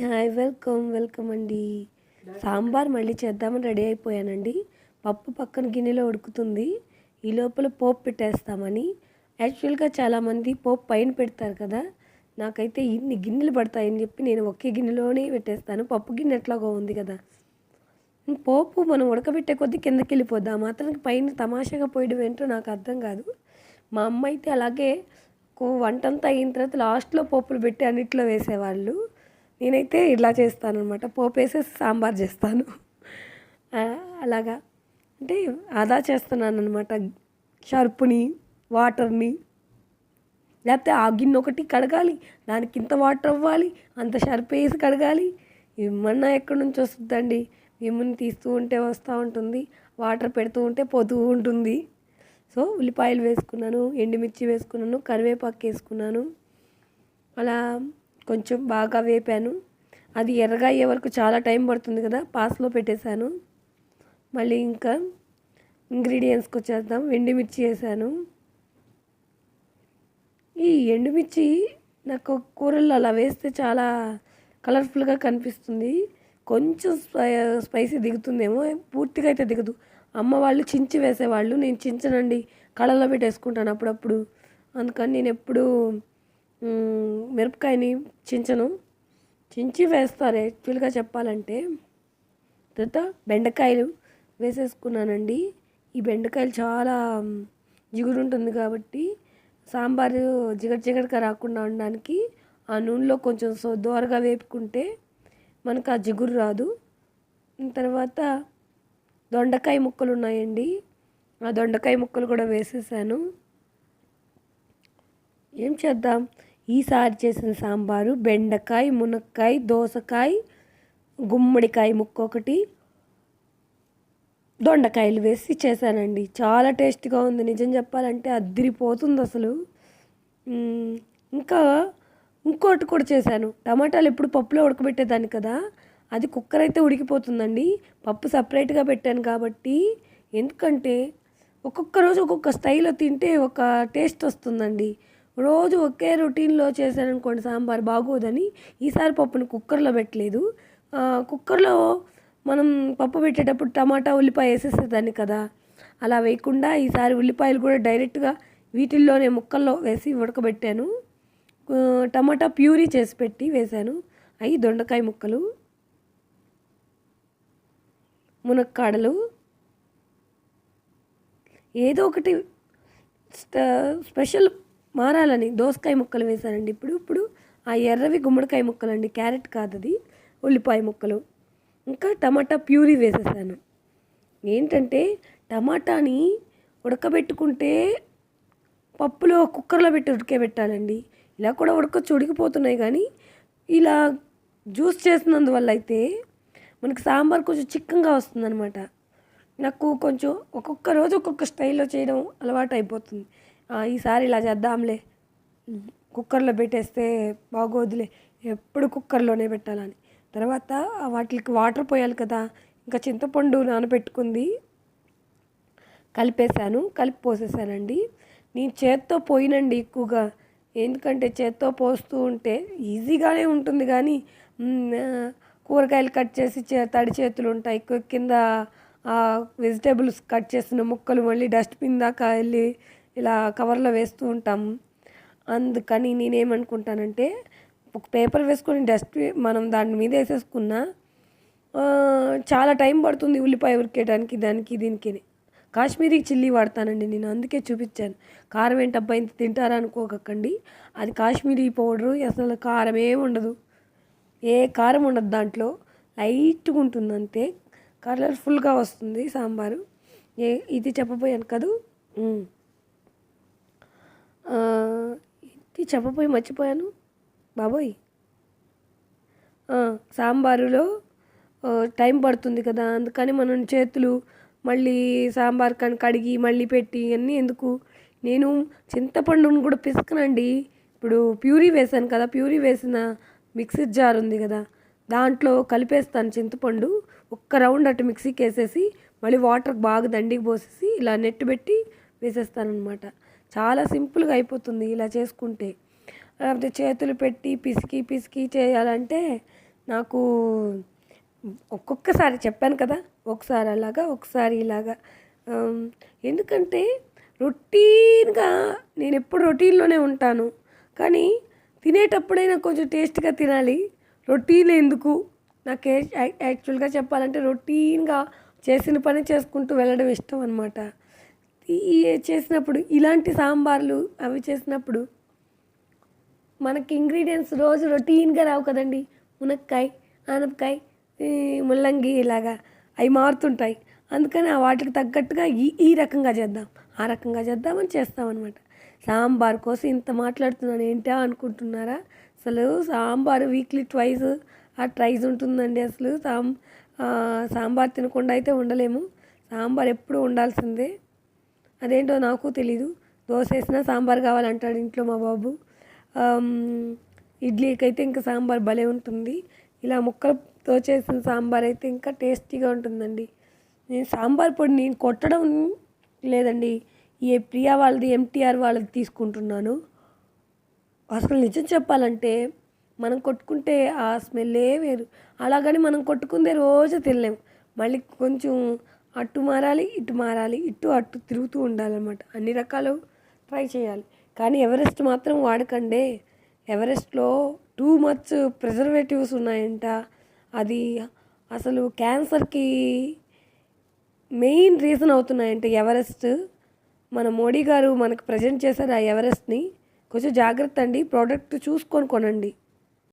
Hi welcome welcome అండి. సాంబార్ మళ్ళీ చేద్దామని రెడీ అయిపోయానండి. పప్పు పక్కన గిన్నెలో ఉడుకుతుంది. ఈ లోపల పోపు పెట్టేస్తామని. యాక్చువల్గా చాలామంది పోపు పైన పెడతారు కదా. నాకైతే ఇన్ని గిన్నెలు పడతాయని చెప్పి నేను ఒకే గిన్నెలోనే పెట్టేస్తాను. పప్పు గిన్నె ఎట్లాగో ఉంది కదా. పోపు మనం ఉడకబెట్టే కొద్దీ కిందకి వెళ్ళిపోద్ది. ఆ మాత్రానికి పైన తమాషాగా పోయడం ఏంటో నాకు అర్థం కాదు. మా అమ్మ అయితే అలాగే కో- వంటంతా అయిన తర్వాత లాస్ట్లో పోపులు పెట్టి అన్నిట్లో వేసేవాళ్ళు. నేనైతే ఇలా చేస్తాను అనమాట పోపు వేసేసి సాంబార్ చేస్తాను. అలాగా. అంటే ఆదా చేస్తున్నాను అనమాట షర్పుని వాటర్ని. లేకపోతే ఆ గిన్నె ఒకటి కడగాలి. దానికి ఇంత వాటర్ అవ్వాలి. అంత షర్ప్ వేసి కడగాలి. ఏమన్నా ఎక్కడి నుంచి వస్తుందండి? విమ్ముని తీస్తూ ఉంటే వస్తూ ఉంటుంది. వాటర్ పెడుతూ ఉంటే పోతూ ఉంటుంది. సో ఉల్లిపాయలు వేసుకున్నాను ఎండుమిర్చి వేసుకున్నాను కరివేపాకు వేసుకున్నాను. అలా కొంచెం బాగా వేపాను. అది ఎర్రగా అయ్యే వరకు చాలా టైం పడుతుంది కదా పాస్లో పెట్టేశాను. మళ్ళీ ఇంకా ఇంగ్రీడియంట్స్కి వచ్చేద్దాం. ఎండుమిర్చి వేసాను. ఈ ఎండుమిర్చి నాకు కూరల్లో అలా వేస్తే చాలా కలర్ఫుల్గా కనిపిస్తుంది. కొంచెం స్పై స్పైసీ దిగుతుందేమో పూర్తిగా అయితే దిగదు. అమ్మ వాళ్ళు చించి వేసేవాళ్ళు. నేను చించనండి కళ్ళలో పెట్టేసుకుంటాను అప్పుడప్పుడు. అందుకని నేను ఎప్పుడూ మిరపకాయని చించను. చించి వేస్తారు యాక్చువల్గా చెప్పాలంటే. తర్వాత బెండకాయలు వేసేసుకున్నానండి. ఈ బెండకాయలు చాలా జిగురుంటుంది జిగురు ఉంటుంది కాబట్టి సాంబారు జిగట జిగటగా రాకుండా ఉండడానికి ఆ నూనెలో కొంచెం సో దోరగా వేపుకుంటే మనకు ఆ జిగురు రాదు. తర్వాత దొండకాయ ముక్కలు ఉన్నాయండి ఆ దొండకాయ ముక్కలు కూడా వేసేసాను. ఏం చేద్దాం? ఈసారి చేసిన సాంబారు బెండకాయ మునక్కాయ దోసకాయ గుమ్మడికాయ ముక్క ఒకటి దొండకాయలు వేసి చేశానండి. చాలా టేస్ట్గా ఉంది. నిజం చెప్పాలంటే అద్దరిపోతుంది అసలు. ఇంకా ఇంకోటి కూడా చేశాను. టమాటాలు ఎప్పుడు పప్పులో ఉడకబెట్టేదాన్ని కదా అది కుక్కర్ అయితే ఉడికిపోతుందండి. పప్పు సపరేట్గా పెట్టాను కాబట్టి ఎందుకంటే ఒక్కొక్క రోజు ఒక్కొక్క స్టైల్లో తింటే ఒక టేస్ట్ వస్తుందండి. రోజు ఒకే రొటీన్లో చేశాను సాంబార్ బాగోదని ఈసారి పప్పుని కుక్కర్లో పెట్టలేదు. కుక్కర్లో మనం పప్పు పెట్టేటప్పుడు టమాటా ఉల్లిపాయ వేసేసేదాన్ని కదా. అలా వేయకుండా ఈసారి ఉల్లిపాయలు కూడా డైరెక్ట్గా వీటిల్లోనే ముక్కల్లో వేసి ఉడకబెట్టాను. టమాటా ప్యూరీ చేసి పెట్టి వేశాను. అవి దొండకాయ ముక్కలు మునక్కాడలు ఏదో ఒకటి స్ట- స్పెషల్ మారాలని దోసకాయ ముక్కలు వేశానండి ఇప్పుడు. ఇప్పుడు ఆ ఎర్రవి గుమ్మడికాయ ముక్కలు అండి క్యారెట్ కాదు అది ఉల్లిపాయ ముక్కలు. ఇంకా టమాటా ప్యూరీ వేసేసాను. ఏంటంటే టమాటాని ఉడకబెట్టుకుంటే పప్పులో కుక్కర్లో పెట్టి ఉడకబెట్టాలండి. ఇలా కూడా ఉడకొచ్చి ఉడికిపోతున్నాయి కానీ ఇలా జ్యూస్ చేసినందువల్ల అయితే మనకి సాంబార్ కొంచెం చిక్కంగా వస్తుందన్నమాట. నాకు కొంచెం ఒక్కొక్క రోజు ఒక్కొక్క స్టైల్లో చేయడం అలవాటు అయిపోతుంది ఈసారి ఇలా చేద్దాంలే. కుక్కర్లో పెట్టేస్తే బాగోదులే. ఎప్పుడు కుక్కర్లోనే పెట్టాలని. తర్వాత వాటికి వాటర్ పోయాలి కదా. ఇంకా చింతపండు నానబెట్టుకుంది. కలిపేశాను. కలిపి పోసేసానండి. నేను చేత్తో పోయినండి ఎక్కువగా. ఎందుకంటే చేత్తో పోస్తూ ఉంటే ఈజీగానే ఉంటుంది కానీ కూరగాయలు కట్ చేసి చే తడి చేతులు ఉంటాయి. కింద వెజిటేబుల్స్ కట్ చేసిన ముక్కలు మళ్ళీ డస్ట్బిన్ దాకా వెళ్ళి ఇలా కవర్లో వేస్తూ ఉంటాం. అందుకని నేనేమనుకుంటానంటే ఒక పేపర్ వేసుకొని డస్ట్ మనం దాని మీద వేసేసుకున్నా చాలా టైం పడుతుంది ఉల్లిపాయ ఉరికేయడానికి దానికి దీనికి. కాశ్మీరీ చిల్లీ వాడతానండి నేను అందుకే చూపించాను. కారం ఏంటబ్బా ఇంత తింటారా అనుకోకండి అది కాశ్మీరీ పౌడరు అసలు కారం ఉండదు. ఏ కారం ఉండదు దాంట్లో. లైట్గా ఉంటుంది అంతే. కలర్ఫుల్గా వస్తుంది సాంబారు. ఏ ఇది చెప్పబోయాను కదూ? ఏంటి చెప్పపోయి మర్చిపోయాను? బాబోయ్. సాంబారులో టైం పడుతుంది కదా అందుకని మనం చేతులు మళ్ళీ సాంబార్ కని కడిగి మళ్ళీ పెట్టి అన్నీ ఎందుకు? నేను చింతపండును కూడా పిసకనండి. ఇప్పుడు ప్యూరీ వేసాను కదా ప్యూరీ వేసిన మిక్సీ జార్ ఉంది కదా దాంట్లో కలిపేస్తాను చింతపండు. ఒక్క రౌండ్ అటు మిక్సీకి వేసేసి మళ్ళీ వాటర్ బాగా దండికి పోసేసి ఇలా నెట్ పెట్టి వేసేస్తాను అనమాట చాలా సింపుల్గా అయిపోతుంది ఇలా చేసుకుంటే. లేకపోతే చేతులు పెట్టి పిసికి పిసికి చేయాలంటే నాకు ఒక్కొక్కసారి చెప్పాను కదా ఒకసారి అలాగా ఒకసారి ఇలాగా. ఎందుకంటే రొటీన్గా నేను ఎప్పుడు రొటీన్లోనే ఉంటాను. కానీ తినేటప్పుడైనా కొంచెం టేస్ట్గా తినాలి. రొటీన్ ఎందుకు? నాకు ఏ- యాక్చువల్గా చెప్పాలంటే రొటీన్గా చేసిన పని చేసుకుంటూ వెళ్ళడం ఇష్టం అనమాట ఈ చేసినప్పుడు ఇలాంటి సాంబార్లు అవి చేసినప్పుడు మనకి ఇంగ్రీడియంట్స్ రోజు రొటీన్గా రావు కదండి. మునక్కాయ ఆనపకాయ ఈ ముల్లంగి ఇలాగా అవి మారుతుంటాయి. అందుకని ఆ వాటికి తగ్గట్టుగా ఈ ఈ రకంగా చేద్దాం. ఆ రకంగా చేద్దామని చేస్తామన్నమాట. సాంబార్ కోసం ఇంత మాట్లాడుతున్నాను. ఏంటా అనుకుంటున్నారా? అసలు సాంబార్ వీక్లీ ట్వైస్ ఆ ట్రైస్ ఉంటుందండి అసలు. సాం సాంబార్ తినకుండా అయితే ఉండలేము. సాంబార్ ఎప్పుడు ఉండాల్సిందే. అదేంటో నాకు తెలీదు. దోశ వేసినా సాంబార్ కావాలంటాడు ఇంట్లో మా బాబు. ఇడ్లీకైతే ఇడ్లీకి అయితే ఇంకా సాంబార్ భలే ఉంటుంది. ఇలా ముక్కలతో చేసిన సాంబార్ అయితే ఇంకా టేస్టీగా ఉంటుందండి. నేను సాంబార్ పొడి నేను కొట్టడం లేదండి. ఈ ప్రియా వాళ్ళది ఎంటీఆర్ వాళ్ళది తీసుకుంటున్నాను. అసలు నిజం చెప్పాలంటే మనం కొట్టుకుంటే ఆ స్మెల్లే వేరు. అలాగని మనం కొట్టుకుందే రోజు తినలేం. మళ్ళీ కొంచెం అటు మారాలి ఇటు మారాలి ఇటు అటు తిరుగుతూ ఉండాలన్నమాట. అన్ని రకాలు ట్రై చేయాలి. కానీ ఎవరెస్ట్ మాత్రం వాడకండి. ఎవరెస్ట్లో టూ మచ్ ప్రిజర్వేటివ్స్ ఉన్నాయంట. అది అసలు క్యాన్సర్కి మెయిన్ రీజన్ అవుతున్నాయంటే ఎవరెస్ట్. మన మోడీ గారు మనకు ప్రజెంట్ చేశారు ఆ ఎవరెస్ట్ని. కొంచెం జాగ్రత్త అండి. ప్రోడక్ట్ చూసుకొని కొనండి.